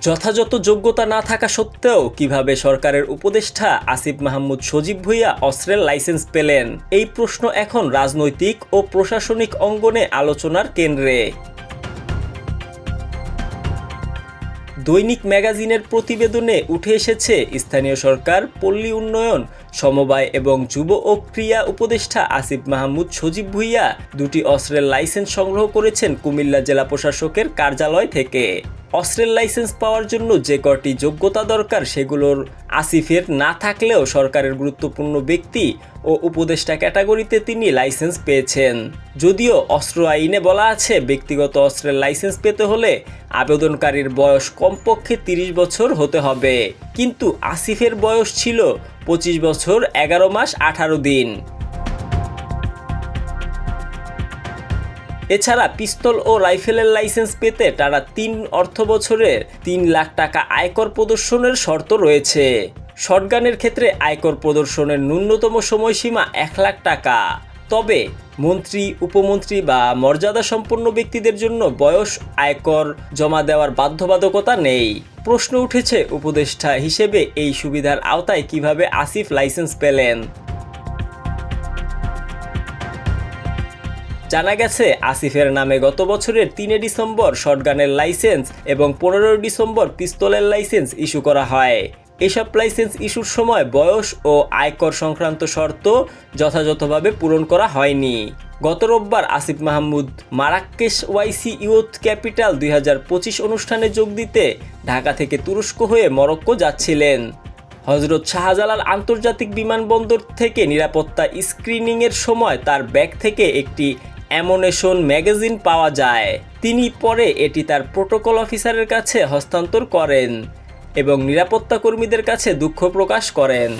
যথাযথ যোগ্যতা না থাকা সত্ত্বেও কীভাবে সরকারের উপদেষ্টা আসিফ মাহমুদ সজীব ভুইয়া অস্ত্রের লাইসেন্স পেলেন? এই প্রশ্ন এখন রাজনৈতিক ও প্রশাসনিক অঙ্গনে আলোচনার কেন্দ্রে। দৈনিক ম্যাগাজিনের প্রতিবেদনে উঠে এসেছে, স্থানীয় সরকার, পল্লী উন্নয়ন, সমবায় এবং যুব ও ক্রিয়া উপদেষ্টা আসিফ মাহমুদ সজীব ভুইয়া দুটি অস্ত্রের লাইসেন্স সংগ্রহ করেছেন কুমিল্লা জেলা প্রশাসকের কার্যালয় থেকে। অস্ত্রের লাইসেন্স পাওয়ার জন্য যে কটি যোগ্যতা দরকার সেগুলোর আসিফের না থাকলেও সরকারের গুরুত্বপূর্ণ ব্যক্তি ও উপদেষ্টা ক্যাটাগরিতে তিনি লাইসেন্স পেয়েছেন। যদিও অস্ত্র আইনে বলা আছে, ব্যক্তিগত অস্ত্রের লাইসেন্স পেতে হলে আবেদনকারীর বয়স কমপক্ষে তিরিশ বছর হতে হবে। কিন্তু আসিফের বয়স ছিল পঁচিশ বছর এগারো মাস আঠারো দিন। এছাড়া পিস্তল ও রাইফেলের লাইসেন্স পেতে তারা তিন অর্থ বছরে তিন লাখ টাকা আয়কর প্রদর্শনের শর্ত রয়েছে। শটগানের ক্ষেত্রে আয়কর প্রদর্শনের ন্যূনতম সময়সীমা এক লাখ টাকা। তবে মন্ত্রী, উপমন্ত্রী বা মর্যাদা সম্পন্ন ব্যক্তিদের জন্য বয়স, আয়কর জমা দেওয়ার বাধ্যবাধকতা নেই। প্রশ্ন উঠেছে, উপদেষ্টা হিসেবে এই সুবিধার আওতায় কীভাবে আসিফ লাইসেন্স পেলেন? জানা গেছে, আসিফের নামে গত বছরের তিনে ডিসেম্বর শটগানের লাইসেন্স এবং পনেরোই ডিসেম্বর পিস্তলের লাইসেন্স ইস্যু করা হয়। এসব লাইসেন্স ইস্যুর সময় বয়স ও আয়কর সংক্রান্ত শর্ত যথাযথভাবে পূরণ করা হয়নি। গত রোববার Asif Mahmud Marrakesh YC youth capital দুই হাজার পঁচিশ অনুষ্ঠানে যোগ দিতে ঢাকা থেকে তুরস্ক হয়ে মরক্কো যাচ্ছিলেন। হজরত শাহজালাল আন্তর্জাতিক বিমানবন্দর থেকে নিরাপত্তা স্ক্রিনিংয়ের সময় তার ব্যাগ থেকে একটি অ্যামোনেশন ম্যাগাজিন পাওয়া যায়। তিনি পরে এটি তার প্রোটোকল অফিসারের কাছে হস্তান্তর করেন এবং নিরাপত্তা কর্মীদের কাছে দুঃখ প্রকাশ করেন।